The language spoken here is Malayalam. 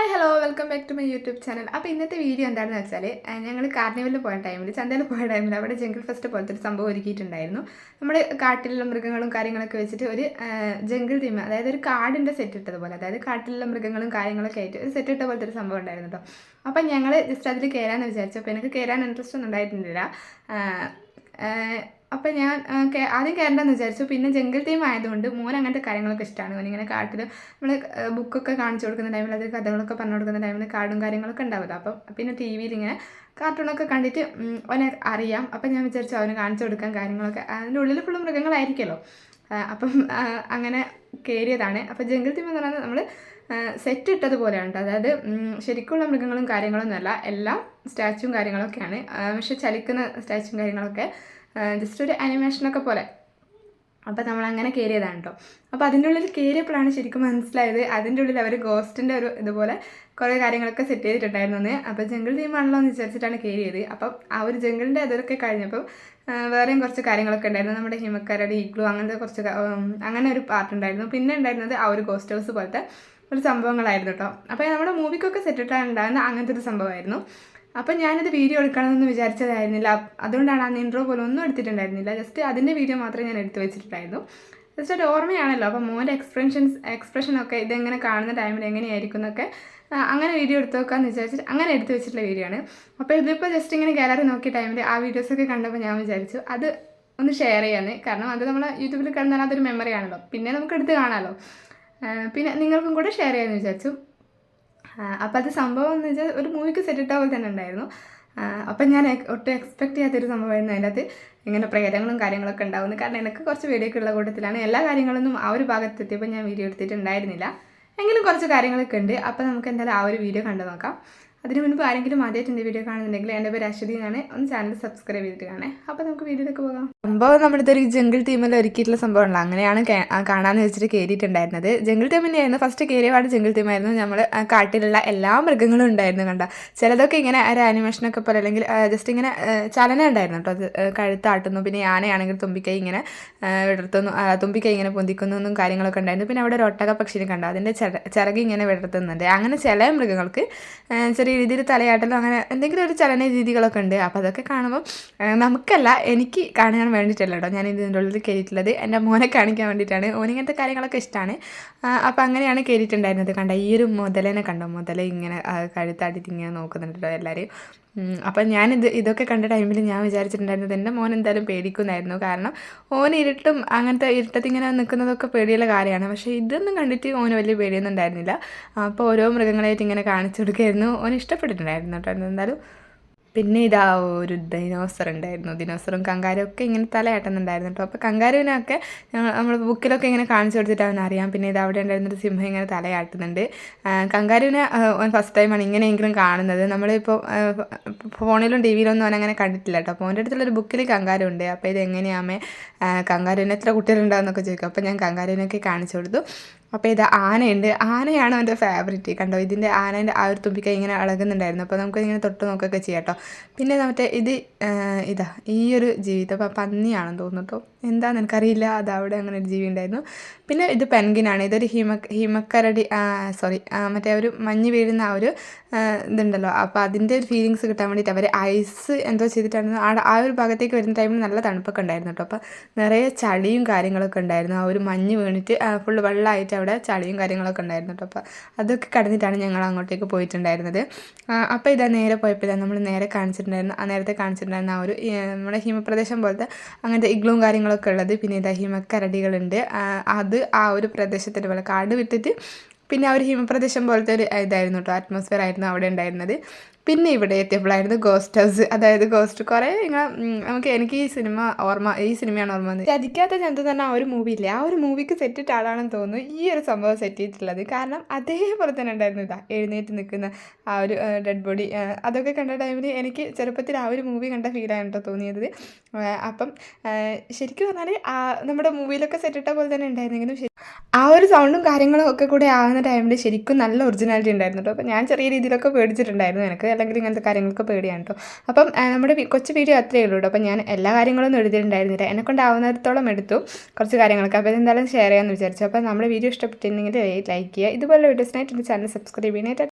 Hi hello welcome back to my YouTube channel അപ്പോൾ ഇന്നത്തെ വീഡിയോ എന്താണെന്ന് വെച്ചാൽ ഞങ്ങൾ കാർണിവലിൽ പോയ ടൈമിൽ ചന്തയിൽ പോയ ടൈമിൽ അവിടെ ജംഗിൾ ഫെസ്റ്റ് പോലത്തെ ഒരു സംഭവം ഒരുക്കിയിട്ടുണ്ടായിരുന്നു. നമ്മൾ കാട്ടിലുള്ള മൃഗങ്ങളും കാര്യങ്ങളൊക്കെ വെച്ചിട്ട് ഒരു ജംഗിൾ തീം അതായത് ഒരു കാടിന്റെ സെറ്റ് ഇട്ടതുപോലെ അതായത് കാട്ടിലുള്ള മൃഗങ്ങളും കാര്യങ്ങളൊക്കെ ആയിട്ട് ഒരു സെറ്റ് ഇട്ട പോലത്തെ ഒരു സംഭവം ഉണ്ടായിരുന്നു കേട്ടോ അപ്പം ഞങ്ങൾ ജസ്റ്റ് അതിൽ കയറാമെന്ന് വിചാരിച്ചു. അപ്പോൾ എനിക്ക് കയറാൻ ഇൻട്രസ്റ്റ് ഒന്നും ഉണ്ടായിരുന്നില്ല അപ്പം ഞാൻ ആദ്യം കയറണ്ടെന്ന് വിചാരിച്ചു. പിന്നെ ജംഗിൾ തീം ആയതുകൊണ്ട് മോൻ അങ്ങനത്തെ കാര്യങ്ങളൊക്കെ ഇഷ്ടമാണ് ഇങ്ങനെ കാട്ടിൽ നമ്മൾ ബുക്കൊക്കെ കാണിച്ചു കൊടുക്കുന്ന ടൈമിൽ അത് കഥകളൊക്കെ പറഞ്ഞു കൊടുക്കുന്ന ടൈമിൽ കാടും കാര്യങ്ങളൊക്കെ ഉണ്ടാവില്ല. അപ്പം പിന്നെ ടി വിയിൽ ഇങ്ങനെ കാർട്ടൂണൊക്കെ കണ്ടിട്ട് അവനെ അറിയാം. അപ്പം ഞാൻ വിചാരിച്ചു അവന് കാണിച്ചു കൊടുക്കാൻ കാര്യങ്ങളൊക്കെ. അതിന്റെ ഉള്ളിൽ ഫുള്ള് മൃഗങ്ങളായിരിക്കുമല്ലോ. അപ്പം അങ്ങനെ കയറിയതാണ് അപ്പം ജംഗിൾ തീം എന്ന് പറയുന്നത് നമ്മൾ സെറ്റ് ഇട്ടതുപോലെയാണ് അതായത് ശരിക്കുള്ള മൃഗങ്ങളും കാര്യങ്ങളൊന്നുമല്ല. എല്ലാം സ്റ്റാച്ചും കാര്യങ്ങളൊക്കെയാണ്. പക്ഷെ ചലിക്കുന്ന സ്റ്റാച്ചും കാര്യങ്ങളൊക്കെ ജസ്റ്റ് ഒരു അനിമേഷനൊക്കെ പോലെ. അപ്പോൾ നമ്മൾ അങ്ങനെ കയറിയതാണ് കേട്ടോ അപ്പോൾ അതിന്റെ ഉള്ളിൽ കയറിയപ്പോഴാണ് ശരിക്കും മനസ്സിലായത് അതിന്റെ ഉള്ളിൽ അവർ ഗോസ്റ്റിന്റെ ഒരു ഇതുപോലെ കുറേ കാര്യങ്ങളൊക്കെ സെറ്റ് ചെയ്തിട്ടുണ്ടായിരുന്നു അപ്പോൾ ജംഗിൾ തീമാണല്ലോ എന്ന് വിചാരിച്ചിട്ടാണ് കയറിയത് അപ്പം ആ ഒരു ജംഗിളിന്റെ അതൊക്കെ കഴിഞ്ഞപ്പോൾ വേറെയും കുറച്ച് കാര്യങ്ങളൊക്കെ ഉണ്ടായിരുന്നു. നമ്മുടെ ഹിമക്കാരുടെ ഈഗ്ലു അങ്ങനത്തെ കുറച്ച് അങ്ങനെ ഒരു പാർട്ട് ഉണ്ടായിരുന്നു. പിന്നെ ഉണ്ടായിരുന്നത് ആ ഒരു ഗോസ്റ്റ് ഹൗസ് പോലത്തെ ഒരു സംഭവങ്ങളായിരുന്നു കേട്ടോ അപ്പോൾ നമ്മുടെ മൂവിക്കൊക്കെ സെറ്റ് ഇട്ടാണ് അങ്ങനത്തെ ഒരു സംഭവമായിരുന്നു. അപ്പം ഞാനത് വീഡിയോ എടുക്കണമെന്ന് വിചാരിച്ചതായിരുന്നില്ല. അതുകൊണ്ടാണ് അന്ന് ഇൻട്രോ പോലും ഒന്നും എടുത്തിട്ടുണ്ടായിരുന്നില്ല. ജസ്റ്റ് അതിന്റെ വീഡിയോ മാത്രമേ ഞാൻ എടുത്തു വെച്ചിട്ടുണ്ടായിരുന്നു. ജസ്റ്റ് ഒരു ഓർമ്മയാണല്ലോ. അപ്പോൾ മോന്റെ എക്സ്പ്രഷൻസ് എക്സ്പ്രഷനൊക്കെ ഇതെങ്ങനെ കാണുന്ന ടൈമിൽ എങ്ങനെയായിരിക്കും എന്നൊക്കെ അങ്ങനെ വീഡിയോ എടുത്തു വെക്കാമെന്ന് വിചാരിച്ചിട്ട് അങ്ങനെ എടുത്തു വെച്ചിട്ടുള്ള വീഡിയോ ആണ്. അപ്പോൾ ഇതിപ്പോൾ ജസ്റ്റ് ഇങ്ങനെ ഗാലറി നോക്കിയ ടൈമിൽ ആ വീഡിയോസൊക്കെ കണ്ടപ്പോൾ ഞാൻ വിചാരിച്ചു അത് ഒന്ന് ഷെയർ ചെയ്യാന്ന്. കാരണം അത് നമ്മൾ യൂട്യൂബിൽ കണ്ടാൽ അതൊരു മെമ്മറി ആണല്ലോ. പിന്നെ നമുക്ക് എടുത്ത് കാണാമല്ലോ പിന്നെ നിങ്ങൾക്കും കൂടെ ഷെയർ ചെയ്യാമെന്ന് വിചാരിച്ചു. അപ്പം അത് സംഭവം എന്ന് വെച്ചാൽ ഒരു മൂവിക്ക് സെറ്റ് ഇട്ട പോലെ തന്നെ ഉണ്ടായിരുന്നു. അപ്പം ഞാൻ ഒട്ടും എക്സ്പെക്ട് ചെയ്യാത്തൊരു സംഭവമായിരുന്നു അതിന്റെ അകത്ത് ഇങ്ങനെ പ്രേതങ്ങളും കാര്യങ്ങളൊക്കെ ഉണ്ടാവുന്നു. കാരണം എനിക്ക് കുറച്ച് വീഡിയോ ഉള്ള കൂട്ടത്തിലാണ്. എല്ലാ കാര്യങ്ങളൊന്നും ആ ഒരു ഭാഗത്ത് എത്തിയപ്പോൾ ഞാൻ വീഡിയോ എടുത്തിട്ടുണ്ടായിരുന്നില്ല. എങ്കിലും കുറച്ച് കാര്യങ്ങളൊക്കെ ഉണ്ട്. അപ്പോൾ നമുക്ക് എന്തായാലും ആ ഒരു വീഡിയോ കണ്ടു നോക്കാം. അതിന് മുൻപ് ആരെങ്കിലും ആദ്യമായിട്ട് എന്റെ വീഡിയോ കാണുന്നുണ്ടെങ്കിൽ എന്റെ പേര് അശ്വതി എന്നാണ്. ഒന്ന് ചാനൽ സബ്സ്ക്രൈബ് ചെയ്തിട്ട് കാണേ അപ്പോൾ നമുക്ക് വീഡിയോയിലേക്ക് പോകാം. സംഭവം നമ്മുടെ ഒരു ജംഗിൾ ടീമിൽ ഒരുക്കിയിട്ടുള്ള സംഭവമുള്ള അങ്ങനെയാണ് കാണാമെന്ന് വെച്ചിട്ട് കയറിയിട്ടുണ്ടായിരുന്നത് ജംഗിൾ ടീമിന്റെയായിരുന്നു ഫസ്റ്റ് കയറിയപാട് ജംഗിൾ ടീമായിരുന്നു. നമ്മൾ കാട്ടിലുള്ള എല്ലാ മൃഗങ്ങളും ഉണ്ടായിരുന്നു കണ്ട. ചിലതൊക്കെ ഇങ്ങനെ ഒരു ആനിമേഷനൊക്കെ പോലെ അല്ലെങ്കിൽ ജസ്റ്റ് ഇങ്ങനെ ചലനം ഉണ്ടായിരുന്നു കേട്ടോ. അത് കഴുത്താട്ടുന്നു പിന്നെ ആനയാണെങ്കിൽ തുമ്പിക്കൈ ഇങ്ങനെ വിടർത്തുന്നു തുമ്പിക്കൈ ഇങ്ങനെ പൊന്തിക്കുന്നു എന്നും കാര്യങ്ങളൊക്കെ ഉണ്ടായിരുന്നു. പിന്നെ അവിടെ ഒരു ഒട്ടക പക്ഷിനെ കണ്ടു. അതിന്റെ ചിറകി ഇങ്ങനെ വിടർത്തുന്നുണ്ട്. അങ്ങനെ ചില മൃഗങ്ങൾക്ക് ചെറിയ രീതിയിൽ തലയാട്ടലോ അങ്ങനെ എന്തെങ്കിലും ഒരു ചലന രീതികളൊക്കെ ഉണ്ട്. അപ്പോൾ അതൊക്കെ കാണുമ്പോൾ നമുക്കല്ല എനിക്ക് കാണാൻ വേണ്ടിയിട്ടല്ല കേട്ടോ ഞാൻ ഇതിന്റെ ഉള്ളിൽ കയറിയിട്ടുള്ളത്. എന്റെ മോനെ കാണിക്കാൻ വേണ്ടിയിട്ടാണ്. ഓനിങ്ങനത്തെ കാര്യങ്ങളൊക്കെ ഇഷ്ടമാണ് അപ്പോൾ അങ്ങനെയാണ് കയറിയിട്ടുണ്ടായിരുന്നത്. കണ്ട ഈ ഒരു മുതലേനെ കണ്ടോ മുതലേ ഇങ്ങനെ കഴുത്താട്ടിട്ട് ഇങ്ങനെ നോക്കുന്നുണ്ടല്ലോ എല്ലാവരെയും അപ്പം ഞാനിത് ഇതൊക്കെ കണ്ട ടൈമിൽ ഞാൻ വിചാരിച്ചിട്ടുണ്ടായിരുന്നത് എന്റെ മോൻ എന്തായാലും പേടിക്കുന്നായിരുന്നു. കാരണം ഓൻ ഇരുട്ടും അങ്ങനത്തെ ഇരുട്ടത്തിങ്ങനെ നിൽക്കുന്നതൊക്കെ പേടിയുള്ള കാര്യമാണ്. പക്ഷേ ഇതൊന്നും കണ്ടിട്ട് ഓന് വലിയ പേടിയൊന്നും ഉണ്ടായിരുന്നില്ല. അപ്പോൾ ഓരോ മൃഗങ്ങളായിട്ട് ഇങ്ങനെ കാണിച്ചു കൊടുക്കുമായിരുന്നു ഓൻ ഇഷ്ടപ്പെട്ടിട്ടുണ്ടായിരുന്നു കേട്ടോ. എന്തായാലും പിന്നെ ഇതാ ഒരു ദിനോസർ ഉണ്ടായിരുന്നു. ദിനോസറും കങ്കാരും ഒക്കെ ഇങ്ങനെ തലയാട്ടുന്നുണ്ടായിരുന്നു കേട്ടോ അപ്പോൾ കങ്കാരുവിനൊക്കെ നമ്മൾ ബുക്കിലൊക്കെ ഇങ്ങനെ കാണിച്ചു കൊടുത്തിട്ടാണ് അറിയാം പിന്നെ ഇത് അവിടെ ഉണ്ടായിരുന്നൊരു സിംഹം ഇങ്ങനെ തലയാട്ടുന്നുണ്ട്. കങ്കാരുവിനെ ഫസ്റ്റ് ടൈമാണ് ഇങ്ങനെയെങ്കിലും കാണുന്നത്. നമ്മളിപ്പോൾ ഫോണിലും ടി വിയിലൊന്നും അവൻ അങ്ങനെ കണ്ടിട്ടില്ല കേട്ടോ അപ്പോൾ അവന്റെ അടുത്തുള്ളൊരു ബുക്കിൽ കങ്കാരു ഉണ്ട്. അപ്പോൾ ഇത് എങ്ങനെയാമേ കങ്കാരുവിന് എത്ര കുട്ടികളുണ്ടാകുന്നൊക്കെ ചോദിക്കും. അപ്പോൾ ഞാൻ കങ്കാരുവിനൊക്കെ കാണിച്ചു കൊടുത്തു. അപ്പോൾ ഇത് ആനയുണ്ട്. ആനയാണ് അവന്റെ ഫേവറേറ്റ് കണ്ടോ? ഇതിന്റെ ആനേന്റെ ആ ഒരു തുമ്പിക്കൈ ഇങ്ങനെ ഇളകുന്നുണ്ടായിരുന്നു അപ്പോൾ നമുക്ക് ഇങ്ങനെ തൊട്ട് നോക്കുകയൊക്കെ ചെയ്യാം കേട്ടോ പിന്നെ മറ്റേ ഇത് ഇതാ ഈ ഒരു ജീവിതം. അപ്പോൾ പന്നിയാണെന്ന് തോന്നുന്നു കേട്ടോ എന്താണെന്ന് എനിക്കറിയില്ല. അത് അവിടെ അങ്ങനെ ഒരു ജീവി ഉണ്ടായിരുന്നു. പിന്നെ ഇത് പെൻഗിനാണ്. ഇതൊരു ഹിമ ഹിമക്കരടി സോറി മറ്റേ ഒരു മഞ്ഞ് വീഴുന്ന ആ ഒരു ഇതുണ്ടല്ലോ. അപ്പോൾ അതിന്റെ ഒരു ഫീലിങ്സ് കിട്ടാൻ വേണ്ടിയിട്ട് അവർ ഐസ് എന്തോ ചെയ്തിട്ടായിരുന്നു ആ ആ ഒരു ഭാഗത്തേക്ക് വരുന്ന ടൈമിൽ നല്ല തണുപ്പൊക്കെ ഉണ്ടായിരുന്നു കേട്ടോ അപ്പോൾ നിറയെ ചളിയും കാര്യങ്ങളൊക്കെ ഉണ്ടായിരുന്നു. ആ ഒരു മഞ്ഞ് വീണിട്ട് ഫുള്ള് വെള്ളമായിട്ട് അവിടെ ചളിയും കാര്യങ്ങളൊക്കെ ഉണ്ടായിരുന്നു കേട്ടോ. അപ്പോൾ അതൊക്കെ കടന്നിട്ടാണ് ഞങ്ങൾ അങ്ങോട്ടേക്ക് പോയിട്ടുണ്ടായിരുന്നത്. അപ്പോൾ ഇതാ നേരെ പോയപ്പോൾ ഇതാ നമ്മൾ നേരെ കാണിച്ചിട്ടുണ്ടായിരുന്നു. ആ നേരത്തെ കാണിച്ചിട്ടുണ്ടായിരുന്ന ആ ഒരു നമ്മുടെ ഹിമപ്രദേശം പോലത്തെ അങ്ങനത്തെ ഇഗ്ലും കാര്യങ്ങളൊക്കെ ഉള്ളത്. പിന്നെ ഇതാ ഹിമക്കരടികളുണ്ട്. അത് ആ ഒരു പ്രദേശത്തിന്റെ പോലെ കാട് വിട്ടിട്ട് പിന്നെ ആ ഒരു ഹിമപ്രദേശം പോലത്തെ ഒരു ഇതായിരുന്നു കേട്ടോ. അറ്റ്മോസ്ഫിയർ ആയിരുന്നു അവിടെ ഉണ്ടായിരുന്നത്. പിന്നെ ഇവിടെ എത്തിയപ്പോഴായിരുന്നു ഗോസ്റ്റ് ഹൗസ് അതായത് ഗോസ്റ്റ് കുറേ നമുക്ക് എനിക്ക് ഈ സിനിമ ഓർമ്മ ഈ സിനിമയാണ് ഓർമ്മ വന്നത്. ചതിക്കാത്ത തന്നെ ആ ഒരു മൂവി ഇല്ലേ? ആ ഒരു മൂവിക്ക് സെറ്റിട്ട് ആളാണെന്ന് തോന്നുന്നു ഈ ഒരു സംഭവം സെറ്റ് ചെയ്തിട്ടുള്ളത്. കാരണം അതേപോലെ തന്നെ ഉണ്ടായിരുന്നു ഇതാ എഴുന്നേറ്റ് നിൽക്കുന്ന ആ ഒരു ഡെഡ് ബോഡി അതൊക്കെ കണ്ട ടൈമിൽ എനിക്ക് ചെറുപ്പത്തിൽ ആ ഒരു മൂവി കണ്ട ഫീലാണ് കേട്ടോ തോന്നിയത്. അപ്പം ശരിക്കും പറഞ്ഞാൽ നമ്മുടെ മൂവിയിലൊക്കെ സെറ്റിട്ട പോലെ തന്നെ ഉണ്ടായിരുന്നെങ്കിലും ആ ഒരു സൗണ്ടും കാര്യങ്ങളും ഒക്കെ കൂടെ ആകുന്ന ടൈമിൽ ശരിക്കും നല്ല ഒറിജിനാലിറ്റി ഉണ്ടായിരുന്നു കേട്ടോ അപ്പോൾ ഞാൻ ചെറിയ രീതിയിലൊക്കെ പേടിച്ചിട്ടുണ്ടായിരുന്നു. എനിക്ക് അല്ലെങ്കിൽ ഇങ്ങനത്തെ കാര്യങ്ങൾക്ക് പേടിയാണ് കേട്ടോ അപ്പം നമ്മുടെ കൊച്ചു വീഡിയോ അത്രയേ ഉള്ളൂ അപ്പം ഞാൻ എല്ലാ കാര്യങ്ങളൊന്നും എഴുതിയിട്ടുണ്ടായിരുന്നില്ല. എന്നെക്കൊണ്ടാവുന്നിടത്തോളം എടുത്തു കുറച്ച് കാര്യങ്ങളൊക്കെ. അപ്പോൾ എന്തായാലും ഷെയർ ചെയ്യാമെന്ന് വിചാരിച്ചു. അപ്പോൾ നമ്മുടെ വീഡിയോ ഇഷ്ടപ്പെട്ടിട്ടുണ്ടെങ്കിൽ ലൈക്ക് ചെയ്യുക. ഇതുപോലെ വീഡിയോസിനായിട്ട് എന്റെ ചാനൽ സബ്സ്ക്രൈബ് ചെയ്യാനായിട്ട്